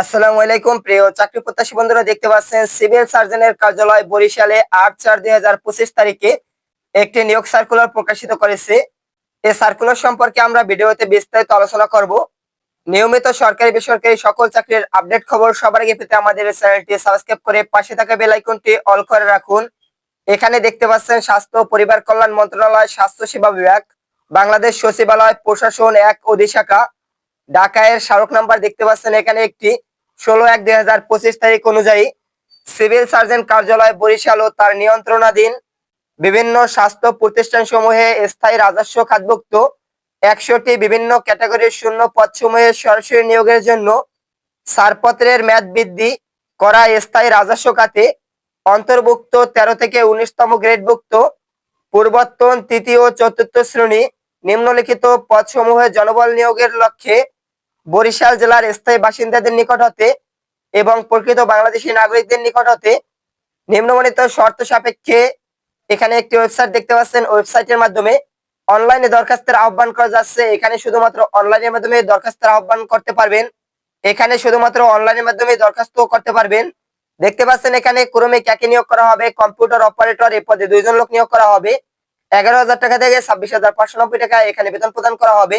আসসালামু আলাইকুম, প্রিয় চাকরি প্রত্যাশী বন্ধুরা, দেখতে পাচ্ছেন সিভিল সার্জনের কার্যালয় বরিশালে আট চার দুই তারিখে একটি নিয়োগ সার্কুলার প্রকাশিত করেছে। এই সার্কুলার সম্পর্কে আমরা ভিডিওতে বিস্তারিত আলোচনা করব। নিয়মিত সরকারি, বেসরকারি সকল চাকরির আপডেট খবর সবার আগে পেতে আমাদের চ্যানেলটি সাবস্ক্রাইব করে পাশে থাকা বেল আইকনটি অল করে রাখুন। এখানে দেখতে পাচ্ছেন স্বাস্থ্য পরিবার কল্যাণ মন্ত্রণালয়, স্বাস্থ্য সেবা বিভাগ, বাংলাদেশ সচিবালয়, প্রশাসন এক অধিশাখা ঢাকায়ের স্মারক নাম্বার দেখতে পাচ্ছেন এখানে একটি। ষোলো এক দুই হাজার পঁচিশ তারিখ অনুযায়ী সিভিল সার্জন কার্যালয়, বরিশাল ও তার নিয়ন্ত্রণাধীন বিভিন্ন স্বাস্থ্য প্রতিষ্ঠান সমূহে স্থায়ী রাজস্ব খাতভুক্ত একশোটি বিভিন্ন ক্যাটাগরির শূন্য পদসমূহে সরাসরি নিয়োগের জন্য ছাড়পত্রের মেয়াদ বৃদ্ধি করা স্থায়ী রাজস্ব খাতে অন্তর্ভুক্ত তেরো থেকে উনিশতম গ্রেডভুক্ত পূর্বতন তৃতীয় চতুর্থ শ্রেণি নিম্নলিখিত পদসমূহে জনবল নিয়োগের লক্ষ্যে বরিশাল জেলার স্থায়ী বাসিন্দাদের নিকট হতে এবং প্রকৃত বাংলাদেশী নাগরিকদের নিকট হতে নিম্নমানিত শর্ত সাপেক্ষে এখানে একটি ওয়েবসাইট দেখতে পাচ্ছেন। ওয়েবসাইটের মাধ্যমে অনলাইনে দরখাস্তের আহ্বান করা যাচ্ছে। এখানে শুধুমাত্র অনলাইনের মাধ্যমে দরখাস্তের আহ্বান করতে পারবেন। এখানে শুধুমাত্র অনলাইনের মাধ্যমে দরখাস্ত করতে পারবেন। দেখতে পাচ্ছেন এখানে ক্রমে কাকে নিয়োগ করা হবে, কম্পিউটার অপারেটর এই পদে দুইজন লোক নিয়োগ করা হবে। এগারো হাজার টাকা থেকে ছাব্বিশ হাজার পাঁচশো টাকা এখানে বেতন প্রদান করা হবে।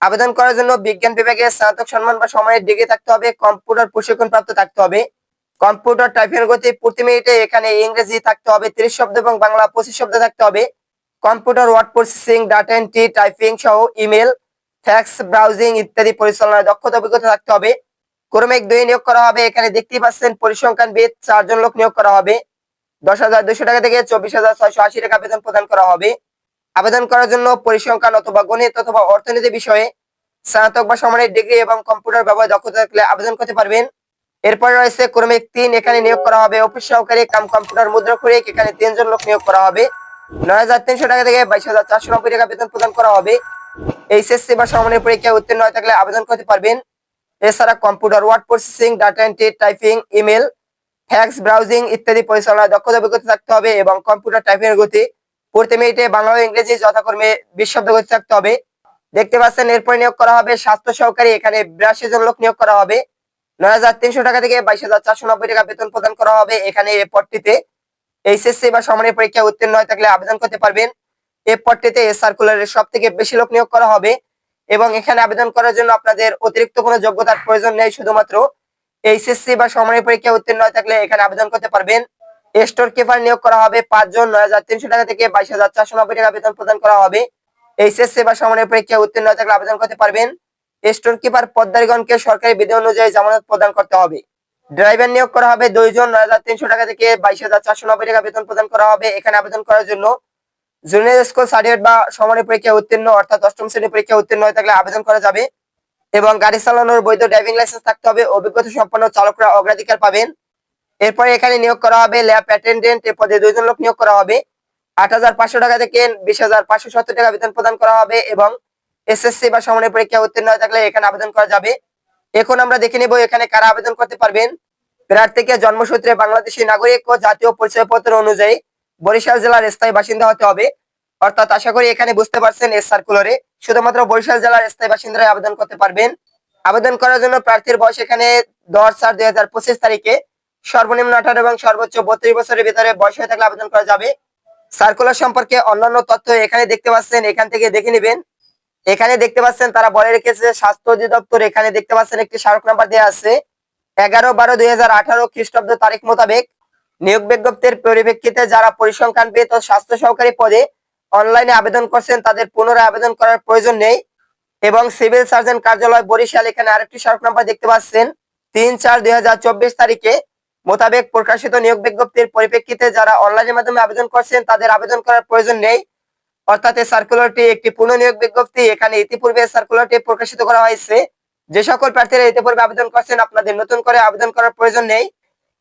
আবেদন করার জন্য বিজ্ঞান বিভাগে স্নাতক সম্মান বা সময়ের ডিগ্রি থাকতে হবে, কম্পিউটার প্রশিক্ষণ প্রাপ্ত থাকতে হবে। কম্পিউটার টাইপিং গতি প্রতি মিনিটে এখানে ইংরেজি থাকতে হবে, তিরিশ শব্দ এবং বাংলা পঁচিশ শব্দ থাকতে হবে। Computer, word processing, data entry, typing সহ ইমেল, ফ্যাক্স, ব্রাউজিং ইত্যাদি পরিচালনায় দক্ষতা, অভিজ্ঞতা থাকতে হবে। ক্রমিক দুই নিয়োগ করা হবে, এখানে দেখতেই পাচ্ছেন পরিসংখ্যানবিদ চারজন লোক নিয়োগ করা হবে। দশ হাজার দুশো টাকা থেকে চব্বিশ হাজার ছয়শো আশি টাকা বেতন প্রদান করা হবে। আবেদন করার জন্য পরিসংখ্যান অথবা গণিত অথবা অর্থনীতি বিষয়ে স্নাতক বা সমানের ডিগ্রি এবং কম্পিউটার ব্যবহার দক্ষতা থাকলে আবেদন করতে পারবেন। এরপর রয়েছে ক্রমিক তিন, এখানে নিয়োগ করা হবে। অফিস সহকারী কাম কম্পিউটার মুদ্রা করে এখানে তিনজন লোক নিয়োগ করা হবে। নয় হাজার তিনশো টাকা থেকে বাইশ হাজার চারশো নব্বই টাকা বেতন প্রদান করা হবে। এইচএসসি বা সমানের পরীক্ষায় উত্তীর্ণ হয়ে থাকলে আবেদন করতে পারবেন। এছাড়া computer, word processing, data entry, typing, email, fax browsing ইত্যাদি পরিচালনায় দক্ষতা অভিজ্ঞতা থাকতে হবে এবং কম্পিউটার টাইপিং এর গতি প্রতি মিনিটে বাংলা ও ইংরেজি যথাক্রমে বিশ শব্দ থাকতে হবে। দেখতে পাচ্ছেন, এরপর নিয়োগ করা হবে স্বাস্থ্য সহকারী, এখানে বিরাশি জন লোক নিয়োগ করা হবে। নয় হাজার তিনশো টাকা থেকে বাইশ হাজার চারশো নব্বই টাকা বেতন প্রদান করা হবে এখানে এই পদটিতে। এইচএসসি বা সমানের পরীক্ষা উত্তীর্ণ হয়ে থাকলে আবেদন করতে পারবেন। এ পদটিতে সার্কুলারের সব থেকে বেশি লোক নিয়োগ করা হবে এবং এখানে আবেদন করার জন্য আপনাদের অতিরিক্ত কোনো যোগ্যতার প্রয়োজন নেই। শুধুমাত্র এইচএসসি বা সমানের পরীক্ষা উত্তীর্ণ হয়ে থাকলে এখানে আবেদন করতে পারবেন। স্টোর কিপার নিয়োগ করা হবে পাঁচজন, নয় হাজার তিনশো টাকা থেকে বাইশ হাজার চারশো নব্বই টাকা বেতন প্রদান করা হবে। এইচএসসি বা সমানের পরীক্ষায় উত্তীর্ণ থাকলে আবেদন করতে পারবেন। স্টোর কিপার পদ্মারীগণকে সরকারি বিধি অনুযায়ী জামানত প্রদান করতে হবে। ড্রাইভার নিয়োগ করা হবে দুইজন, নয় হাজার তিনশো টাকা থেকে বাইশ হাজার চারশো নব্বই টাকা বেতন প্রদান করা হবে এখানে আবেদন করার জন্য। জুনিয়র স্কুল সার্টিফিকেট বা সমানের পরীক্ষায় উত্তীর্ণ, অর্থাৎ অষ্টম শ্রেণির পরীক্ষায় উত্তীর্ণ হয়ে থাকলে আবেদন করা যাবে। এবং গাড়ি চালানোর বৈধ ড্রাইভিং লাইসেন্স থাকতে হবে। অভিজ্ঞতা সম্পন্ন চালকরা অগ্রাধিকার পাবেন। এরপরে এখানে নিয়োগ করা হবে ল্যাব অ্যাটেন্ডেন্ট এ পদে দুইজন লোক নিয়োগ করা হবে। আট হাজার পাঁচশো টাকা থেকে বিশ হাজার টাকা বেতন প্রদান করা হবে এবং এসএসসি বা সমানের পরীক্ষা উত্তীর্ণ হয়ে থাকলে এখানে আবেদন করা যাবে। এখন আমরা দেখে নিব এখানে কারা আবেদন করতে পারবেন। প্রার্থীকে জন্মসূত্রে বাংলাদেশী নাগরিক ও জাতীয় পরিচয়পত্র অনুযায়ী বরিশাল জেলার স্থায়ী বাসিন্দা হতে হবে। অর্থাৎ আশা করি এখানে বুঝতে পারছেন এস সার্কুলারে। শুধুমাত্র বরিশাল জেলার স্থায়ী বাসিন্দারাই আবেদন করতে পারবেন। আবেদন করার জন্য প্রার্থীর বয়স এখানে দশ চার দুই তারিখে। সর্বনিম্ন আঠারো এবং সর্বোচ্চ বত্রিশ বছরের ভিতরে বয়স হয়ে থাকলে আবেদন করা যাবে। সার্কুলার সম্পর্কে অন্যান্য তথ্য এখানে দেখতে পাচ্ছেন, এখান থেকে দেখে নেবেন। এখানে দেখতে পাচ্ছেন, তারা বলে রেখেছে, স্বাস্থ্য অধিদপ্তর এখানে দেখতে পাচ্ছেন, একটি স্মারক নাম্বার দেওয়া আছে। এগারো বারো দুই হাজার আঠারো খ্রিস্টাব্দ তারিখ মোতাবেক নিয়োগ বিজ্ঞপ্তির পরিপ্রেক্ষিতে যারা পরিসংখ্যানবিদ ও স্বাস্থ্য সহকারী পদে অনলাইনে আবেদন করছেন, তাদের পুনরায় আবেদন করার প্রয়োজন নেই। এবং সিভিল সার্জন কার্যালয় বরিশাল এখানে আরেকটি স্মারক নাম্বার দেখতে পাচ্ছেন, তিন চার দুই তারিখে। মোতাবেক প্রকাশিত নিয়োগ বিজ্ঞপ্তির পরিপ্রেক্ষিতে যারা অনলাইনের মাধ্যমে আবেদন করছেন, তাদের আবেদন করার প্রয়োজন নেই। অর্থাৎ এই সার্কুলারটি একটি পূর্ণ নিয়োগ বিজ্ঞপ্তি। এখানে ইতিপূর্বে সার্কুলারটি প্রকাশিত করা হয়েছে। যে সকল প্রার্থীরা ইতিপূর্বে আবেদন করছেন, আপনাদের নতুন করে আবেদন করার প্রয়োজন নেই।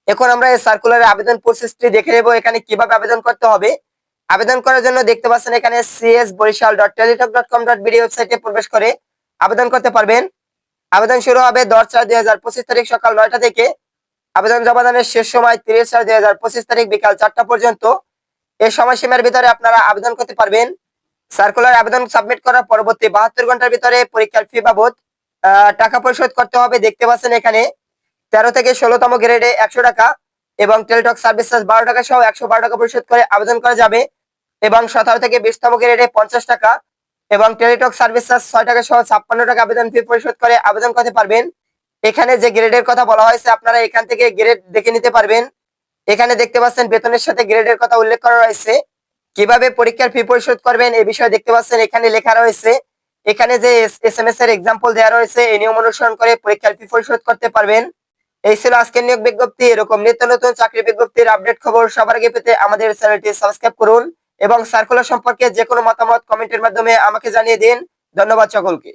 এখন আমরা এই সার্কুলারের আবেদন প্রসেসটি দেখে নেব, এখানে কীভাবে আবেদন করতে হবে। আবেদন করার জন্য দেখতে পাচ্ছেন এখানে CS Barishal dot Teletalk dot com dot BD ওয়েবসাইটে প্রবেশ করে আবেদন করতে পারবেন। আবেদন শুরু হবে দশ চার দুই তারিখ সকাল নয়টা থেকে। আবেদন জমাদানের শেষ সময় তিরিশ চার দুই হাজার পঁচিশ তারিখ বিকাল চারটা পর্যন্ত এই সময়সীমার ভিতরে আপনারা আবেদন করতে পারবেন। সার্কুলার আবেদন সাবমিট করার পরবর্তী বাহাত্তর ঘণ্টার ভিতরে পরীক্ষার ফি বাবদ টাকা পরিশোধ করতে হবে দেখতে পাচ্ছেন এখানে। তেরো থেকে ষোলোতম গ্রেডে একশো টাকা এবং টেলিটক সার্ভিস চার্জ বারো টাকা সহ একশো বারো টাকা পরিশোধ করে আবেদন করা যাবে এবং সতেরো থেকে বিশতম গ্রেডে পঞ্চাশ টাকা এবং টেলিটক সার্ভিস চার্জ ছয় টাকা সহ ছাপ্পান্ন টাকা আবেদন ফি পরিশোধ করে আবেদন করতে পারবেন। এখানে যে গ্রেডের কথা বলা হয়েছে, আপনারা এখান থেকে গ্রেড দেখে নিতে পারবেন। এখানে দেখতে পাচ্ছেন বেতনের সাথে গ্রেডের কথা উল্লেখ করা রয়েছে। কীভাবে পরীক্ষার ফি পরিশোধ করবেন এ বিষয়ে দেখতে পাচ্ছেন, এখানে লেখা রয়েছে, এখানে যে এস এম এস এর এক্সাম্পল দেওয়া রয়েছে, এই নিয়ম অনুসরণ করে পরীক্ষার ফি পরিশোধ করতে পারবেন। এই ছিল আজকের নিয়োগ বিজ্ঞপ্তি। এরকম নিত্য নতুন চাকরি বিজ্ঞপ্তির আপডেট খবর সবার আগে পেতে আমাদের চ্যানেলটি সাবস্ক্রাইব করুন এবং সার্কুলার সম্পর্কে যে কোনো মতামত কমেন্টের মাধ্যমে আমাকে জানিয়ে দিন। ধন্যবাদ সকলকে।